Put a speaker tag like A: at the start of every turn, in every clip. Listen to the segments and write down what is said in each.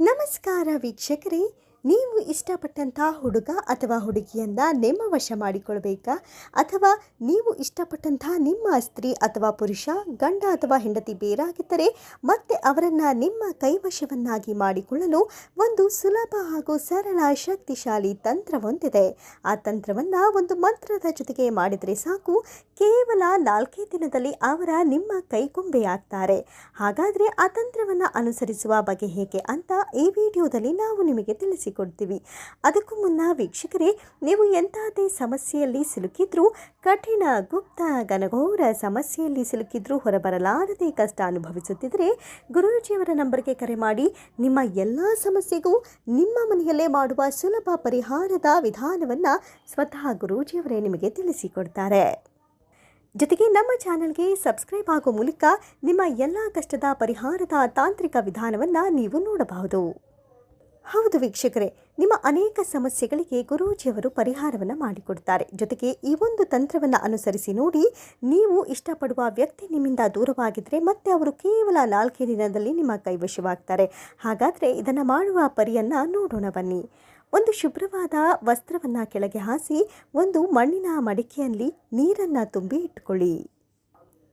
A: ನಮಸ್ಕಾರ ವೀಕ್ಷಕರೇ ನೀವು ಇಷ್ಟಪಟ್ಟಂಥ ಹುಡುಗ ಅಥವಾ ಹುಡುಗಿಯನ್ನು ನಿಮ್ಮ ವಶ ಮಾಡಿಕೊಳ್ಬೇಕಾ? ಅಥವಾ ನೀವು ಇಷ್ಟಪಟ್ಟಂಥ ನಿಮ್ಮ ಸ್ತ್ರೀ ಅಥವಾ ಪುರುಷ, ಗಂಡ ಅಥವಾ ಹೆಂಡತಿ ಬೇರಾಗಿದ್ದರೆ ಮತ್ತೆ ಅವರನ್ನು ನಿಮ್ಮ ಕೈವಶವನ್ನಾಗಿ ಮಾಡಿಕೊಳ್ಳಲು ಒಂದು ಸುಲಭ ಹಾಗೂ ಸರಳ, ಶಕ್ತಿಶಾಲಿ ತಂತ್ರವೊಂದಿದೆ. ಆ ತಂತ್ರವನ್ನು ಒಂದು ಮಂತ್ರದ ಜೊತೆಗೆ ಮಾಡಿದರೆ ಸಾಕು. ಕೇವಲ ನಾಲ್ಕೇ ದಿನದಲ್ಲಿ ಅವರ ನಿಮ್ಮ ಕೈಗೊಂಬೆಯಾಗ್ತಾರೆ. ಹಾಗಾದರೆ ಆ ತಂತ್ರವನ್ನು ಅನುಸರಿಸುವ ಬಗೆ ಹೇಗೆ ಅಂತ ಈ ವಿಡಿಯೋದಲ್ಲಿ ನಾವು ನಿಮಗೆ ತಿಳಿಸಿಕೊಡ್ತೀವಿ ಅದಕ್ಕೂ ಮುನ್ನ ವೀಕ್ಷಕರೇ, ನೀವು ಎಂಥದೇ ಸಮಸ್ಯೆಯಲ್ಲಿ ಸಿಲುಕಿದ್ರೂ, ಕಠಿಣ ಗುಪ್ತ ಘನಘೋರ ಸಮಸ್ಯೆಯಲ್ಲಿ ಸಿಲುಕಿದ್ರೂ ಹೊರಬರಲಾರದೆ ಕಷ್ಟ ಅನುಭವಿಸುತ್ತಿದ್ದರೆ, ಗುರುಜಿಯವರ ನಂಬರ್ಗೆ ಕರೆ ಮಾಡಿ, ನಿಮ್ಮ ಎಲ್ಲ ಸಮಸ್ಯೆಗೂ ನಿಮ್ಮ ಮನೆಯಲ್ಲೇ ಮಾಡುವ ಸುಲಭ ಪರಿಹಾರದ ವಿಧಾನವನ್ನು ಸ್ವತಃ ಗುರೂಜಿಯವರೇ ನಿಮಗೆ ತಿಳಿಸಿಕೊಡ್ತಾರೆ. ಜೊತೆಗೆ ನಮ್ಮ ಚಾನಲ್ಗೆ ಸಬ್ಸ್ಕ್ರೈಬ್ ಆಗೋ ಮೂಲಕ ನಿಮ್ಮ ಎಲ್ಲ ಕಷ್ಟದ ಪರಿಹಾರದ ತಾಂತ್ರಿಕ ವಿಧಾನವನ್ನು ನೀವು ನೋಡಬಹುದು. ಹೌದು ವೀಕ್ಷಕರೇ, ನಿಮ್ಮ ಅನೇಕ ಸಮಸ್ಯೆಗಳಿಗೆ ಗುರೂಜಿಯವರು ಪರಿಹಾರವನ್ನು ಮಾಡಿಕೊಡ್ತಾರೆ. ಜೊತೆಗೆ ಈ ಒಂದು ತಂತ್ರವನ್ನು ಅನುಸರಿಸಿ ನೋಡಿ, ನೀವು ಇಷ್ಟಪಡುವ ವ್ಯಕ್ತಿ ನಿಮ್ಮಿಂದ ದೂರವಾಗಿದ್ದರೆ ಮತ್ತೆ ಅವರು ಕೇವಲ ನಾಲ್ಕೇ ದಿನದಲ್ಲಿ ನಿಮ್ಮ ಕೈವಶವಾಗ್ತಾರೆ. ಹಾಗಾದರೆ ಇದನ್ನು ಮಾಡುವ ಪರಿಯನ್ನು ನೋಡೋಣ ಬನ್ನಿ. ಒಂದು ಶುಭ್ರವಾದ ವಸ್ತ್ರವನ್ನು ಕೆಳಗೆ ಹಾಸಿ, ಒಂದು ಮಣ್ಣಿನ ಮಡಿಕೆಯಲ್ಲಿ ನೀರನ್ನು ತುಂಬಿ ಇಟ್ಟುಕೊಳ್ಳಿ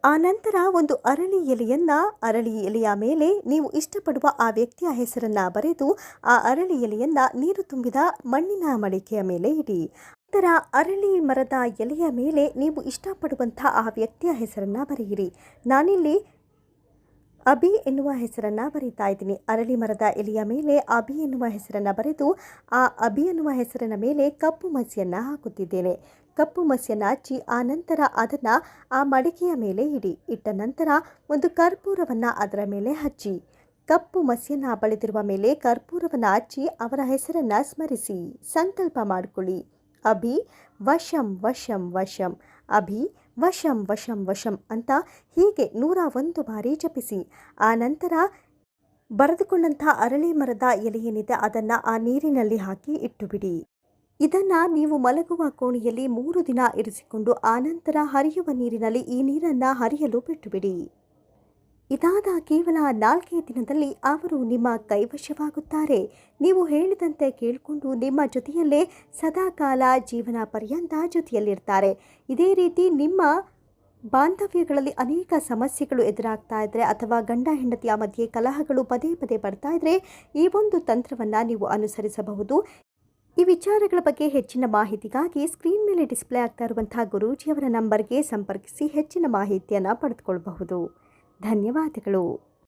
A: ಆ ನಂತರ ಒಂದು ಅರಳಿ ಎಲೆಯನ್ನ, ಅರಳಿ ಎಲೆಯ ಮೇಲೆ ನೀವು ಇಷ್ಟಪಡುವ ಆ ವ್ಯಕ್ತಿಯ ಹೆಸರನ್ನ ಬರೆದು ಆ ಅರಳಿ ಎಲೆಯನ್ನ ನೀರು ತುಂಬಿದ ಮಣ್ಣಿನ ಮಡಿಕೆಯ ಮೇಲೆ ಇಡಿ. ನಂತರ ಅರಳಿ ಮರದ ಎಲೆಯ ಮೇಲೆ ನೀವು ಇಷ್ಟಪಡುವಂಥ ಆ ವ್ಯಕ್ತಿಯ ಹೆಸರನ್ನ ಬರೆಯಿರಿ. ನಾನಿಲ್ಲಿ ಅಭಿ ಎನ್ನುವ ಹೆಸರನ್ನು ಬರೀತಾ ಇದ್ದೀನಿ. ಅರಳಿ ಮರದ ಎಲೆಯ ಮೇಲೆ ಅಭಿ ಎನ್ನುವ ಹೆಸರನ್ನು ಬರೆದು ಆ ಅಭಿ ಎನ್ನುವ ಹೆಸರಿನ ಮೇಲೆ ಕಪ್ಪು ಮಸಿಯನ್ನು ಹಾಕುತ್ತಿದ್ದೇನೆ. ಕಪ್ಪು ಮಸಿಯನ್ನು ಹಚ್ಚಿ ಆ ನಂತರ ಅದನ್ನು ಆ ಮಡಿಕೆಯ ಮೇಲೆ ಇಡಿ. ಇಟ್ಟ ನಂತರ ಒಂದು ಕರ್ಪೂರವನ್ನು ಅದರ ಮೇಲೆ ಹಚ್ಚಿ. ಕಪ್ಪು ಮಸಿಯನ್ನು ಬಳಿದಿರುವ ಮೇಲೆ ಕರ್ಪೂರವನ್ನು ಹಚ್ಚಿ ಅವರ ಹೆಸರನ್ನು ಸ್ಮರಿಸಿ. ಸಂಕಲ್ಪ ಮಾಡಿಕೊಳ್ಳಿ. ಅಭಿ, ವಶಂ ವಶಂ ವಶಂ. ಅಭಿ, ವಶಂ ವಶಂ ವಶಂ ಅಂತ ಹೀಗೆ ನೂರ ಒಂದು ಬಾರಿ ಜಪಿಸಿ. ಆ ನಂತರ ಬರೆದುಕೊಂಡಂಥ ಅರಳಿ ಮರದ ಎಲೆ ಏನಿದೆ ಅದನ್ನು ಆ ನೀರಿನಲ್ಲಿ ಹಾಕಿ ಇಟ್ಟುಬಿಡಿ ಇದನ್ನು ನೀವು ಮಲಗುವ ಕೋಣೆಯಲ್ಲಿ ಮೂರು ದಿನ ಇರಿಸಿಕೊಂಡು ಆನಂತರ ಹರಿಯುವ ನೀರಿನಲ್ಲಿ ಈ ನೀರನ್ನು ಹರಿಯಲು ಬಿಟ್ಟುಬಿಡಿ. ಇದಾದ ಕೇವಲ ನಾಲ್ಕೇ ದಿನದಲ್ಲಿ ಅವರು ನಿಮ್ಮ ಕೈವಶವಾಗುತ್ತಾರೆ. ನೀವು ಹೇಳಿದಂತೆ ಕೇಳಿಕೊಂಡು ನಿಮ್ಮ ಜೊತೆಯಲ್ಲೇ ಸದಾಕಾಲ ಜೀವನ ಪರ್ಯಂತ ಜೊತೆಯಲ್ಲಿರ್ತಾರೆ. ಇದೇ ರೀತಿ ನಿಮ್ಮ ಬಾಂಧವ್ಯಗಳಲ್ಲಿ ಅನೇಕ ಸಮಸ್ಯೆಗಳು ಎದುರಾಗ್ತಾ ಇದ್ದರೆ ಅಥವಾ ಗಂಡ ಹೆಂಡತಿಯ ಮಧ್ಯೆ ಕಲಹಗಳು ಪದೇ ಪದೇ ಬರ್ತಾ ಇದ್ದರೆ ಈ ಒಂದು ತಂತ್ರವನ್ನು ನೀವು ಅನುಸರಿಸಬಹುದು. ಈ ವಿಚಾರಗಳ ಬಗ್ಗೆ ಹೆಚ್ಚಿನ ಮಾಹಿತಿಗಾಗಿ ಸ್ಕ್ರೀನ್ ಮೇಲೆ ಡಿಸ್ಪ್ಲೇ ಆಗ್ತಾ ಇರುವಂತಹ ಗುರೂಜಿಯವರ ನಂಬರ್ಗೆ ಸಂಪರ್ಕಿಸಿ ಹೆಚ್ಚಿನ ಮಾಹಿತಿಯನ್ನು ಪಡೆದುಕೊಳ್ಳಬಹುದು. ಧನ್ಯವಾದಗಳು.